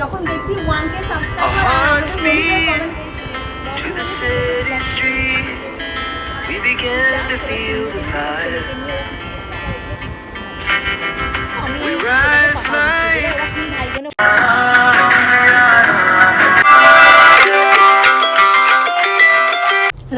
যখন দেখছি one K Our hearts beat to the city streets. We began to feel the fire. We rise like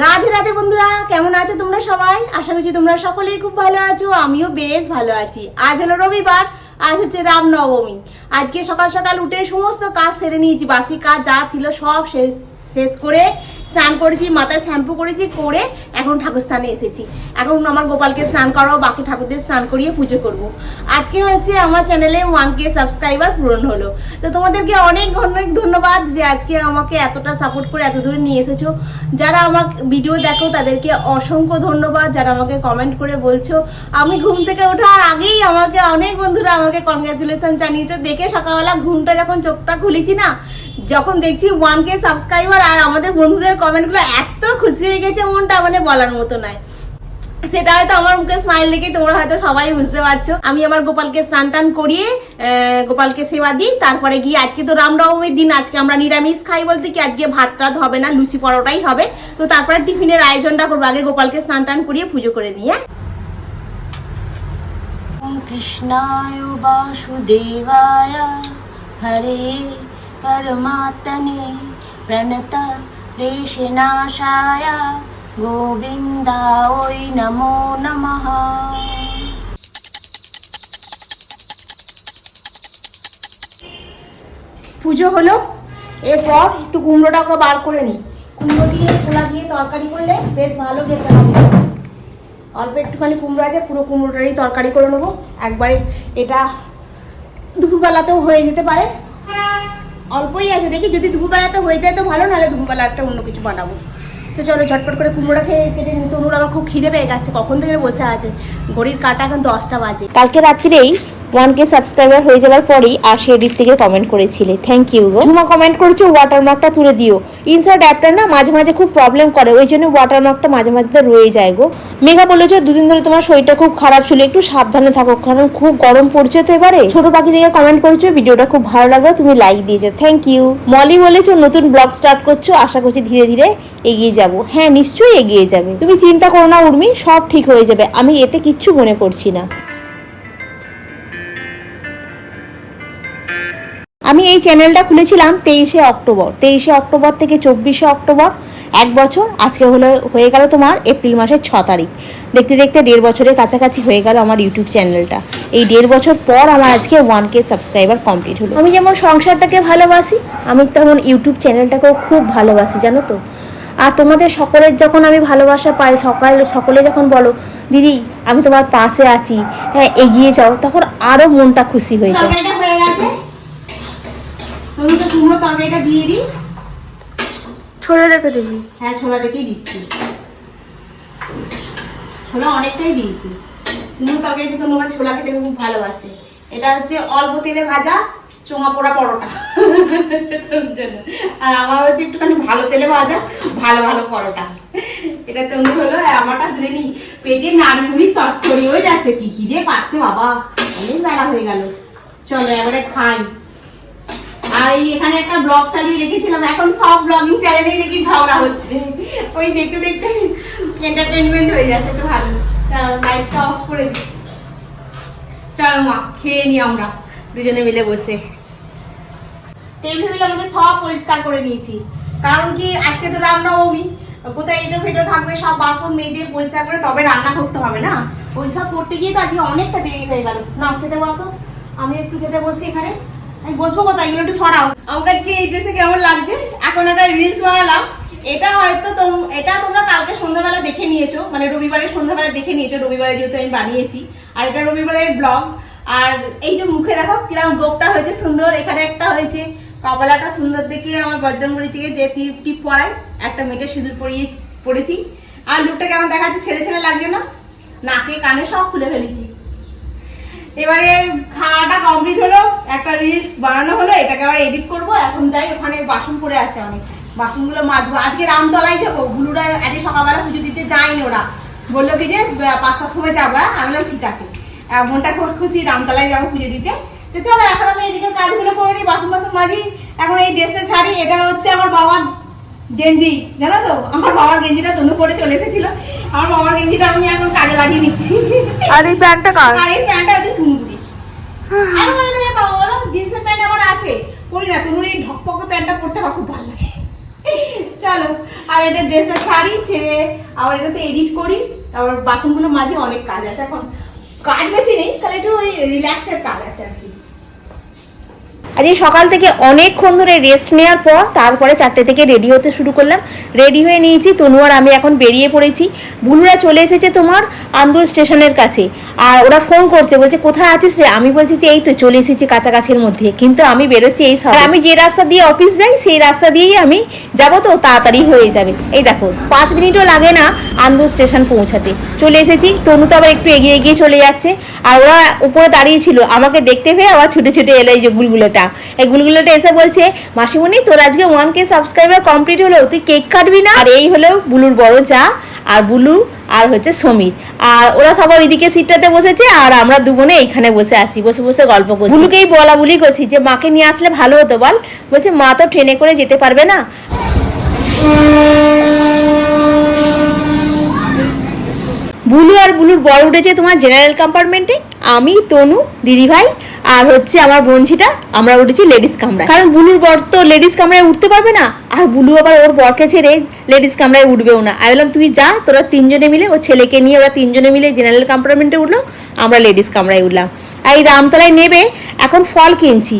Radhe Radhe বন্ধুরা কেমন আছো তোমরা সবাই আশা করছি তোমরা সকলেই খুব ভালো আছো আমিও বেশ ভালো আছি আজ হলো রবিবার আজ হচ্ছে রামনবমী। আজকে সকাল সকাল উঠে সমস্ত কাজ সেরে নিয়েছি। বাসি কাজ যা ছিল সব শেষ শেষ করে স্নান করেছি, মাথায় শ্যাম্পু করেছি, করে এখন ঠাকুরস্থানে এসেছি। এখন আমার গোপালকে স্নান করাও, বাকি ঠাকুরদের স্নান করিয়ে পুজো করব। আজকে হচ্ছে আমার চ্যানেলে ওয়ান কে সাবস্ক্রাইবার পূরণ হলো। তো তোমাদেরকে অনেক অনেক ধন্যবাদ যে আজকে আমাকে এতটা সাপোর্ট করে এত দূরে নিয়ে এসেছ। যারা আমার ভিডিও দেখো, তাদেরকে অসংখ্য ধন্যবাদ। যারা আমাকে কমেন্ট করে বলছো, আমি ঘুম থেকে ওঠার আগেই আমাকে অনেক বন্ধুরা আমাকে কনগ্রাচুলেশন জানিয়েছো। দেখে সকালবেলা ঘুমটা যখন চোখটা খুলেছি না, যখন দেখছি ওয়ান কে সাবস্ক্রাইবার আর আমাদের বন্ধুদের কমেন্টগুলো এত খুশি হয়ে গেছে মনটা মানে বলার মতো নয় সেটা হয়তো আমার মুখে স্মাইল দেখে তোমরা হয়তো সবাই বুঝতে পারছ। আমি আমার গোপালকে স্নান টান করিয়ে গোপালকে সেবা দিই। তারপরে গিয়ে আজকে তো রামনবমীর দিন, আজকে আমরা নিরামিষ খাই বলতে কি? আজকে ভাত টাত হবে না, লুচি পরোটাই হবে। তো তারপরে টিফিনের আয়োজনটা করব, আগে গোপালকে স্নান টান করিয়ে পুজো করে দিয়ে হ্যাঁ? কৃষ্ণায় বাসুদেবায় হরে পরমাত্মনে প্রণতা দেশনাশায় গোবিন্দায় নমো নমঃ। পুজো হলো, এরপর একটু কুমড়োটাকে বার করে নিই। কুমড়ো দিয়ে ছোলা দিয়ে তরকারি করলে বেশ ভালো খেতে হবে। অল্প একটুখানি কুমড়ো আছে, পুরো কুমড়োটারই তরকারি করে নেব। একবারে এটা দুপুরবেলাতেও হয়ে যেতে পারে। অল্পই আছে, দেখি যদি দুপুরবেলা তো হয়ে যায় তো ভালো, নাহলে দুপুরবেলা একটা অন্য কিছু বানাবো। তো চলো ঝটপট করে কুমড়োটা খেয়ে কেটে নিই। তনুর আমার খুব খিদে পেয়ে গেছে, কখন থেকে বসে আছে? ঘড়ির কাটা এখন দশটা বাজে। কালকে রাত্রেই ওয়ান কে সাবস্ক্রাইবার হয়ে যাওয়ার পরেই আশি এডিট থেকে কমেন্ট করেছিলে। থ্যাংক ইউ গো। ঝুমা কমেন্ট করেছ ওয়াটারমার্কটা তুলে দিও। ইনসার্ট অ্যাপটা না মাঝে মাঝে খুব প্রবলেম করে, ওই জন্য ওয়াটারমার্কটা মাঝে মাঝে রয়ে যায় গো। মেঘা বলেছ দুদিন ধরে তোমার শরীরটা খুব খারাপ ছিল, একটু সাবধানে থাকো, কারণ খুব গরম পড়ছে তো এবারে। ছোট পাখি থেকে কমেন্ট করেছ, ভিডিওটা খুব ভালো লাগল, তুমি লাইক দিয়েছ থ্যাংক ইউ মলি বলেছ নতুন ব্লগ স্টার্ট করছ, আশা করছি ধীরে ধীরে এগিয়ে যাব। হ্যাঁ নিশ্চয়ই এগিয়ে যাবে। তুমি চিন্তা করো না, উর্মি, সব ঠিক হয়ে যাবে, আমি এতে কিচ্ছু মনে করছি না। আমি এই চ্যানেলটা খুলেছিলাম তেইশে অক্টোবর। তেইশে অক্টোবর থেকে চব্বিশে অক্টোবর, এক বছর। আজকে হলো, হয়ে গেল তোমার এপ্রিল মাসের ছ তারিখ। দেখতে দেখতে দেড় বছরের কাছাকাছি হয়ে গেল আমার ইউটিউব চ্যানেলটা এই দেড় বছর পর আমার আজকে ওয়ান কে সাবস্ক্রাইবার কমপ্লিট হলো। আমি যেমন সংসারটাকে ভালোবাসি, আমি তেমন ইউটিউব চ্যানেলটাকেও খুব ভালোবাসি, জানো তো? আর তোমাদের সকলের যখন আমি ভালোবাসা পাই, সকাল, সকলে যখন বলো, দিদি, আমি তোমার পাশে আছি হ্যাঁ এগিয়ে যাও, তখন আরও মনটা খুশি হয়ে যায়। তরকারিটা হয়ে গেছে তুমি তো শুকনো তরকারিটা দিয়ে দিই। ছোলে দেখে দিবি হ্যাঁ ছোলা দেখেই দিচ্ছি। ছোলা অনেকটাই দিয়েছি। শুকনো তরকারিতে তো নোবা ছোলা খেতে খুব ভালোবাসে। এটা হচ্ছে অল্প তেলে ভাজা চোঙা পোড়া পরোটা। জন্য। আর আমার হচ্ছে একটুখানি ভালো তেলে ভাজা ভালো ভালো পরোটা। এটা তো হলো আমারটা দিলে নি পেটে নাড়ি মুড়ি হয়ে যাচ্ছে। কি খিদে পাচ্ছে বাবা। অনেক বেলা হয়ে গেল। চলো এবারে খাই। আর এখানে একটা ব্লগ চালিয়ে রেখেছিলাম। এখন সব ব্লগিং চ্যানেলেই দেখি ঝগড়া হচ্ছে। ওই দেখতে দেখতে এন্টারটেনমেন্ট হয়ে যাচ্ছে তো ভালো। লাইটটা অফ করে দিই। চলো মা, খেয়ে নি আমরা দুজনে মিলে বসে। টেবিল আমাদের সব পরিষ্কার করে নিয়েছি। কারণ কি, আজকে তো রামনবমী কোথায় এটো ফেটো থাকবে, সব বাসন মেজে পরিষ্কার করে তবে রান্না করতে হবে না? ওই সব করতে গিয়ে তো আজকে অনেকটা দেরি হয়ে গেল। না খেতে বসো, আমি একটু খেতে বসি এখানে। আমি বসবো কোথায়? এগুলো একটু সরাও। আমাকে আজকে এই ড্রেসে কেমন লাগছে? এখন একটা রিলস বানালাম। এটা হয়তো তোম- এটা তোমরা কালকে সন্ধ্যাবেলা দেখে নিয়েছো। মানে রবিবারের সন্ধ্যাবেলা দেখে নিয়েছো। রবিবারে যেহেতু আমি বানিয়েছি। আর এটা রবিবারের ব্লগ আর এই যে মুখে দেখো কীরকম গোপটা হয়েছে সুন্দর। এখানে একটা হয়েছে কপালাটা সুন্দর দেখে আমার বজ্রমরিচিকে যে টিপ টিপ পরায় একটা মেয়েটা সিঁদুর পরিয়ে পড়েছি আর লুকটা কেমন দেখাচ্ছে? ছেলে ছেলে লাগছে না? নাকে কানে সব খুলে ফেলেছি। এবারে খাওয়াটা কমপ্লিট হলো, একটা রিলস বানানো হলো, এটাকে আবার এডিট করব। এখন যাই, ওখানে বাসন পড়ে আছে অনেক। বাসনগুলো মাজবো। আজকে রামতলায় যাব। গুলুরা আজকে সকালবেলা পুজো দিতে যায়নি ওরা। বলল কি যে পাঁচটার সময় যাব হ্যাঁ? আমি বললাম, ঠিক আছে। মনটা খুব খুশি, রামতলায় যাব পুজো দিতে। তো চলো, এখন আমি এদিকে কাজগুলো করে নিই বাসন বাসন মাজি। এখন এই ড্রেসটা ছাড়ি। এটা হচ্ছে আমার বাবার গেঞ্জি জানো তো? আমার বাবার গেঞ্জিটা তনু পরে চলে এসেছিল। আমার বাবার গেঞ্জিটা আমি এখন কাজে লাগিয়ে নিচ্ছি। আর এই প্যান্টটা কার? আর এই প্যান্টটা হচ্ছে তুনুরির আমি বলি না বাবা বলো জিন্সের প্যান্ট আমার আছে। পরি না তুনুর এই ঢকপকে প্যান্টটা পরতে আমার খুব ভালো লাগে। চলো আর এটা ড্রেসটা ছাড়ি ছেড়ে আবার এটাতে এডিট করি। আবার বাসনগুলো মাঝে অনেক কাজ আছে। এখন কাজ বেশি নেই তাহলে একটু ওই রিল্যাক্সের কাজ আছে আর কি। আজকে সকাল থেকে অনেকক্ষণ ধরে রেস্ট নেওয়ার পর তারপরে চারটে থেকে রেডি হতে শুরু করলাম। রেডি হয়ে নিয়েছি, তনু আর আমি এখন বেরিয়ে পড়েছি। বুলুরা চলে এসেছে তোমার আন্দুল স্টেশনের কাছে। আর ওরা ফোন করছে, বলছে, কোথায় আছিস রে? আমি বলছি যে, এই তো চলে এসেছি কাছাকাছির মধ্যে। কিন্তু আমি বেরোচ্ছি এই সব। আমি যে রাস্তা দিয়ে অফিস যাই, সেই রাস্তা দিয়েই আমি যাব তো, তাড়াতাড়ি হয়ে যাবে। এই দেখো, পাঁচ মিনিটও লাগে না আন্দুল স্টেশন পৌঁছাতে। চলে এসেছি, তনু তো আবার একটু এগিয়ে এগিয়ে চলে যাচ্ছে। আর ওরা উপরে দাঁড়িয়ে ছিল, আমাকে দেখতে পেয়ে আবার ছুটে ছুটে এলো এই যে গুলগুলোটা। এই গুলগুলোটা এসে বলছে, মাসিমণি, তোর আজকে ওয়ান কে সাবস্ক্রাইবার কমপ্লিট হলো, তুই কেক কাটবি না? আর এই হলো বুলুর বড় চা আর বুলু, আর হচ্ছে সমীর। আর ওরা সবাই ওইদিকে সিটটাতে বসেছে, আর আমরা দুজনে এইখানে বসে আছি, বসে বসে গল্প করছি। বুলুকেই বলা বলি করছি যে, মাকে নিয়ে আসলে ভালো হতো, বল। বলছে, মা তো ট্রেনে করে যেতে পারবে না। বুলু আর বুলুর বর উঠেছে তোমার জেনারেল কম্পার্টমেন্টে আমি, তনু, দিদিভাই আর হচ্ছে আমার বঞ্জিটা আমরা উঠেছি লেডিস কামরায়। কারণ বুলুর বর তো লেডিস কামরায় উঠতে পারবে না, আর বুলু আবার ওর বরকে ছেড়ে লেডিস কামরায় উঠবেও না। আমি বললাম, তুই যা, তোরা তিনজনে মিলে ও ছেলেকে নিয়ে ওরা তিনজনে মিলে জেনারেল কম্পার্টমেন্টে উঠল, আমরা লেডিস কামরায় উঠলাম। আর এই রামতলায় নেবে, এখন ফল কিনছি।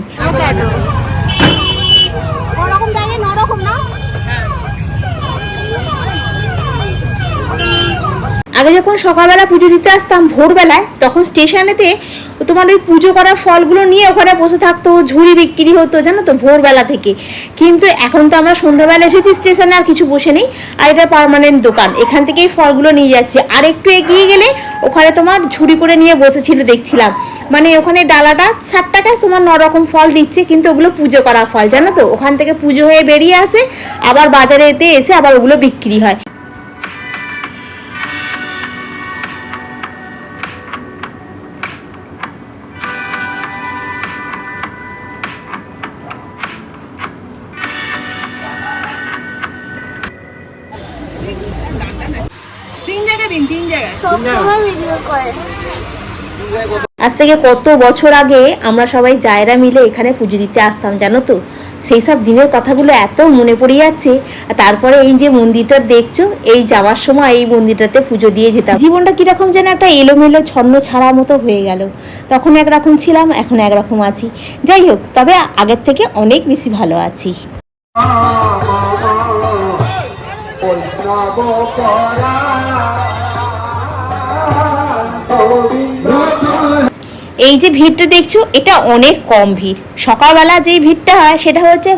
আগে যখন সকালবেলা পুজো দিতে আসতাম, ভোরবেলায়, তখন স্টেশনেতে তোমার ওই পুজো করার ফলগুলো নিয়ে ওখানে বসে থাকতো, ঝুড়ি বিক্রি হতো, জানো তো, ভোরবেলা থেকে। কিন্তু এখন তো আমরা সন্ধ্যাবেলা এসেছি স্টেশনে, আর কিছু বসে নেই। আর এটা পারমানেন্ট দোকান। এখান থেকেই ফলগুলো নিয়ে যাচ্ছে। আর একটু এগিয়ে গেলে ওখানে তোমার ঝুড়ি করে নিয়ে বসেছিল, দেখছিলাম। মানে ওখানে ডালাটা ষাট টাকায় তোমার ন রকম ফল দিচ্ছে, কিন্তু ওগুলো পুজো করা ফল, জানো তো? ওখান থেকে পুজো হয়ে বেরিয়ে আসে, আবার বাজারে এতে এসে আবার ওগুলো বিক্রি হয়। সবসময় ভিডিও করে আজ থেকে কত বছর আগে আমরা সবাই জায়রা মিলে এখানে পুজো দিতে আসতাম জানো তো সেই সব দিনের কথাগুলো এত মনে পড়ে যাচ্ছে আর তারপরে এই যে মন্দিরটা দেখছ এই যাওয়ার সময় এই মন্দিরটাতে পুজো দিয়ে যেতাম জীবনটা কীরকম যেন একটা এলোমেলো ছন্ন ছাড়া মতো হয়ে গেল তখন একরকম ছিলাম এখন একরকম আছি যাই হোক তবে আগের থেকে অনেক বেশি ভালো আছি এই যে ভিড়টা দেখছ এটা অনেক কম ভিড়। সকালবেলা যেই ভিড়টা হয় সেটা হচ্ছে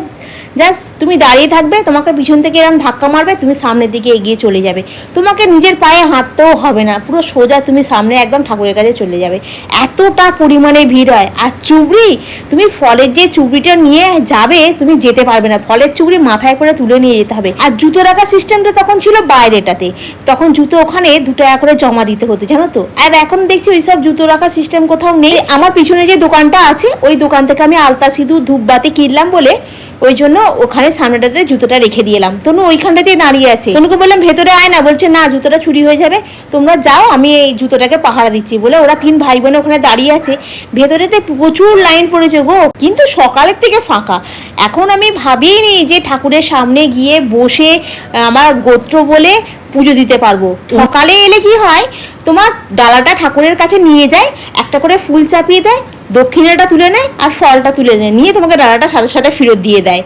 জাস্ট তুমি দাঁড়িয়ে থাকবে, তোমাকে পিছন থেকে এরকম ধাক্কা মারবে, তুমি সামনের দিকে এগিয়ে চলে যাবে। তোমাকে নিজের পায়ে হাঁটতেও হবে না, পুরো সোজা তুমি সামনে একদম ঠাকুরের কাছে চলে যাবে। এতটা পরিমাণে ভিড় হয়, আর চুবড়ি, তুমি ফলের যে চুবড়িটা নিয়ে যাবে, তুমি যেতে পারবে না। ফলের চুবড়ি মাথায় করে তুলে নিয়ে যেতে হবে। আর জুতো রাখার সিস্টেমটা তখন ছিল বাইরেটাতে। তখন জুতো ওখানে দু টাকা করে জমা দিতে হতো, জানো তো? আর এখন দেখছি ওই সব জুতো রাখার সিস্টেম কোথাও নেই। আমার পিছনে যে দোকানটা আছে, ওই দোকান থেকে আমি আলতা সিঁদুর, ধূপবাতি কিনলাম বলে, ওই জন্য ওখানে সামনেটাতে জুতোটা রেখে দিলাম তনু ওইখানটাতে দাঁড়িয়ে আছে। তনুকে বললাম, ভেতরে আয় না। বলছে, না, জুতোটা চুরি হয়ে যাবে। তোমরা যাও, আমি এই জুতোটাকে পাহারা দিচ্ছি। বলে ওরা তিন ভাই বোন ওখানে দাঁড়িয়ে আছে। ভেতরেতে প্রচুর লাইন পড়েছে গো। কিন্তু সকালের থেকে ফাঁকা। এখন আমি ভাবিনি যে ঠাকুরের সামনে গিয়ে বসে আমার গোত্র বলে পুজো দিতে পারব। সকালে এলে কি হয় তোমার ডালাটা ঠাকুরের কাছে নিয়ে যায়, একটা করে ফুল চাপিয়ে দেয় দক্ষিণেটা তুলে নেয় আর ফলটা তুলে নেয়, নিয়ে তোমাকে ডালাটা সাথে সাথে ফেরত দিয়ে দেয়।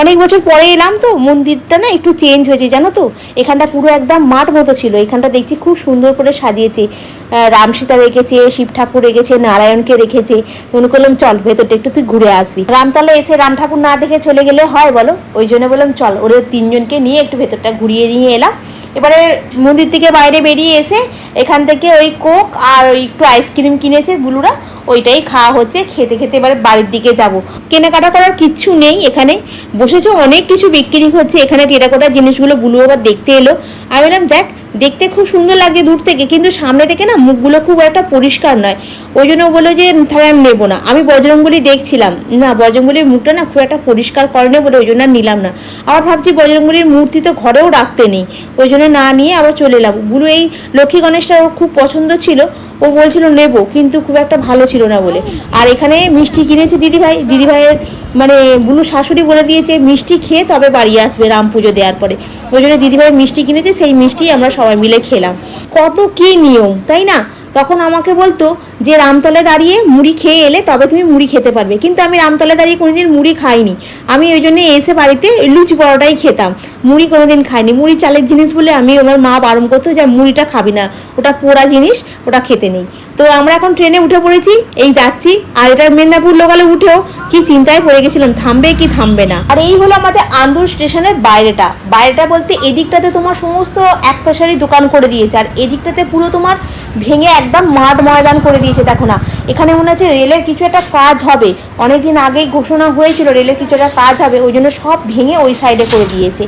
অনেক বছর পরে এলাম তো, মন্দিরটা না একটু চেঞ্জ হয়েছে, জানো তো? এখানটা পুরো একদম মাঠ মতো ছিল, এখানটা দেখছি খুব সুন্দর করে সাজিয়েছে। রাম সীতা রেখেছে, শিব ঠাকুর রেখেছে, নারায়ণকে রেখেছে। মনে করলাম, চল, ভেতরটা একটু তুই ঘুরে আসবি। রামতলা এসে রাম ঠাকুর না দেখে চলে গেলে হয়, বলো? ওই জন্য বললাম, চল, ওদের তিনজনকে নিয়ে একটু ভেতরটা ঘুরিয়ে নিয়ে এলাম। এবারে মন্দির থেকে বাইরে বেরিয়ে এসে এখান থেকে ওই কোক আর ওই একটু আইসক্রিম কিনেছে বুলুরা, ওইটাই খাওয়া হচ্ছে, খেতে খেতে এবারে বাড়ির দিকে যাব। কেনাকাটা করার কিচ্ছু নেই এখানে। বসেছে, অনেক কিছু বিক্রি হচ্ছে এখানে টেরাকোটা জিনিসগুলো, বুলু আবার দেখতে এলো। আমি বললাম, দেখ দেখতে খুব সুন্দর লাগছে দূর থেকে, কিন্তু সামনে থেকে না মুখগুলো খুব একটা পরিষ্কার নয়। ওই জন্য বলল যে তাহলে আমি নেব না। আমি বজরঙ্গলি দেখছিলাম। না বজরঙ্গলির মুখটা না খুব একটা পরিষ্কার করেনি বলে ওই জন্য আর নিলাম না। আবার ভাবছি বজরঙ্গলির মূর্তি তো ঘরেও রাখতে নেই। ওই জন্য না নিয়ে আবার চলে এলাম। গুরু এই লক্ষ্মী গণেশটা ওর খুব পছন্দ ছিল। ও বলছিল, নেব। কিন্তু খুব একটা ভালো ছিল না বলে। আর এখানে মিষ্টি কিনেছে দিদিভাই। দিদিভাইয়ের মানে বুনু শাশুড়ি বলে দিয়েছে, মিষ্টি খেয়ে তবে বাড়ি আসবে রাম পুজো দেওয়ার পরে। ওই জন্য দিদিভাই মিষ্টি কিনেছে, সেই মিষ্টি আমরা সবাই মিলে খেলাম। কত কি নিয়ম, তাই না? তখন আমাকে বলতো যে রামতলে দাঁড়িয়ে মুড়ি খেয়ে এলে তবে তুমি মুড়ি খেতে পারবে। কিন্তু আমি রামতলে দাঁড়িয়ে কোনোদিন মুড়ি খাইনি। আমি ওই জন্য এসে বাড়িতে লুচি পরোটাই খেতাম। মুড়ি কোনোদিন খাইনি। মুড়ি চালের জিনিস বলে আমি আমার মা বারণ করতো যে মুড়িটা খাবি না। ওটা পোড়া জিনিস, ওটা খেতে নেই। তো আমরা এখন ট্রেনে উঠে পড়েছি, এই যাচ্ছি। আর এটা মেদিনীপুর লোকালে উঠেও কি চিন্তায় পড়ে গেছিলাম, থামবে কি থামবে না। আর এই হলো আমাদের আন্দুল স্টেশনের বাইরেটা। বাইরেটা বলতে এদিকটাতে তোমার সমস্ত এক দোকান করে দিয়েছে। আর এদিকটাতে পুরো তোমার ভেঙে একদম মাঠ ময়দান করে দিয়েছে, দেখো না। এখানে মনে হচ্ছে রেলের কিছু একটা কাজ হবে। অনেকদিন আগেই ঘোষণা হয়েছিল রেলের কিছু একটা কাজ হবে, ওই জন্য সব ভেঙে ওই সাইডে করে দিয়েছে।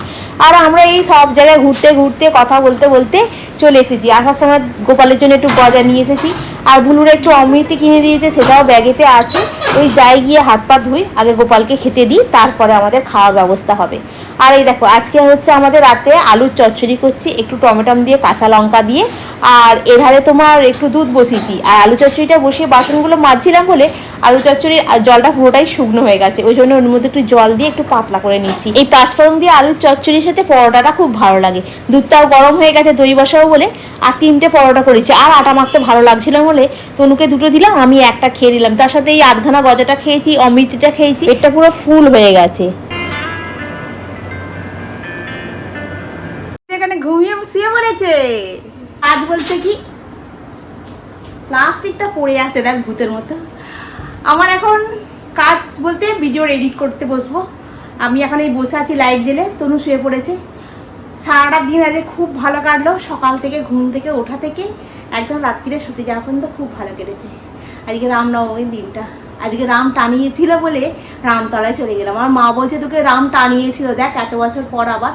আর আমরা এই সব জায়গায় ঘুরতে ঘুরতে, কথা বলতে বলতে চলে এসেছি। আসার সময় গোপালের জন্য একটু গজা নিয়ে এসেছি। আর বুলুরা একটু অমৃতি কিনে দিয়েছে, সেটাও ব্যাগেতে আছে। ওই যাই গিয়ে হাত পা ধুই আগে গোপালকে খেতে দিই, তারপরে আমাদের খাওয়ার ব্যবস্থা হবে। আর এই দেখো, আজকে হচ্ছে আমাদের রাতে আলুর চচ্চড়ি করছি, একটু টমেটম দিয়ে, কাঁচা লঙ্কা দিয়ে, আর এধারে তোমার একটু দুধ বসিয়েছি। আর আলু চচ্চড়িটা বসিয়ে বাসনগুলো মাজছিলাম বলে আলু চচ্চড়ির জলটা পুরোটাই শুকনো হয়ে গেছে। ওই জন্য ওর মধ্যে একটু জল দিয়ে একটু পাতলা করে নিচ্ছি। এই পাঁচফোড়ন দিয়ে আলুর চচ্চড়ির সাথে পরোটাটা খুব ভালো লাগে। দুধটাও গরম হয়ে গেছে দই বসাও বলে, আর তিনটে পরোটা করেছি। আর আটা মাখতে ভালো লাগছিল বলে তনুকে দুটো দিলাম, আমি একটা খেয়ে দিলাম তার সাথে এই আধখানা গজাটা খেয়েছি, অমৃতিটা খেয়েছি, পেটটা পুরো ফুল হয়ে গেছে। এখানে ঘুমিয়ে শুয়ে পড়েছে। আজ বলছে কি, প্লাস্টিকটা পড়ে আছে দেখ ভূতের মতো। আমার এখন কাজ বলতে ভিডিওর এডিট করতে বসবো। আমি এখন এই বসে আছি লাইট জেলে তনু শুয়ে পড়েছে। সারাটা দিন আজ খুব ভালো কাটলো, সকাল থেকে ঘুম থেকে ওঠা থেকে একদম রাত্রিরে শুতে যাওয়া পর্যন্ত খুব ভালো কেটেছে। আজকে রামনবমীর দিনটা। আজকে রাম টানিয়েছিল বলে রামতলায় চলে গেলাম। আমার মা বলছে, তোকে রাম টানিয়েছিল, দেখ এত বছর পর আবার।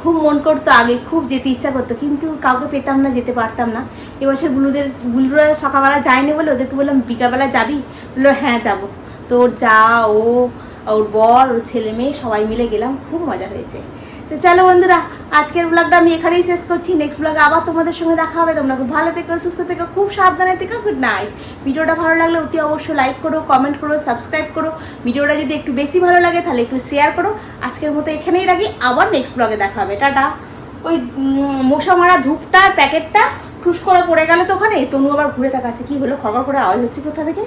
খুব মন করতো আগে, খুব যেতে ইচ্ছা করতো, কিন্তু কাউকে পেতাম না, যেতে পারতাম না। এবছর বুলুদের, বুলুরা সকালবেলা যায়নি বলে ওদেরকে বললাম, বিকালবেলা যাবি? বলল হ্যাঁ যাব। তোর যা, ও, ওর বর, ওর ছেলে মেয়ে সবাই মিলে গেলাম, খুব মজা হয়েছে। তো চলো বন্ধুরা, আজকের ব্লগটা আমি এখানেই শেষ করছি। নেক্সট ব্লগে আবার তোমাদের সঙ্গে দেখা হবে। তোমরা খুব ভালো থেকো, সুস্থ থেকো, খুব সাবধানে থেকো। গুড নাইট ভিডিওটা ভালো লাগলে অতি অবশ্যই লাইক করো কমেন্ট করো সাবস্ক্রাইব করো। ভিডিওটা যদি একটু বেশি ভালো লাগে, তাহলে একটু শেয়ার করো। আজকের মতো এখানেই রাখি। আবার নেক্সট ব্লগে দেখা হবে। টাটা। ওই মশা মারা ধূপটার প্যাকেটটা, টুস করে পড়ে গেল তো ওখানে। তনু আবার ঘুরে তাকাচ্ছে কি হলো? খবর করে আওয়াজ হচ্ছে কোথা থেকে?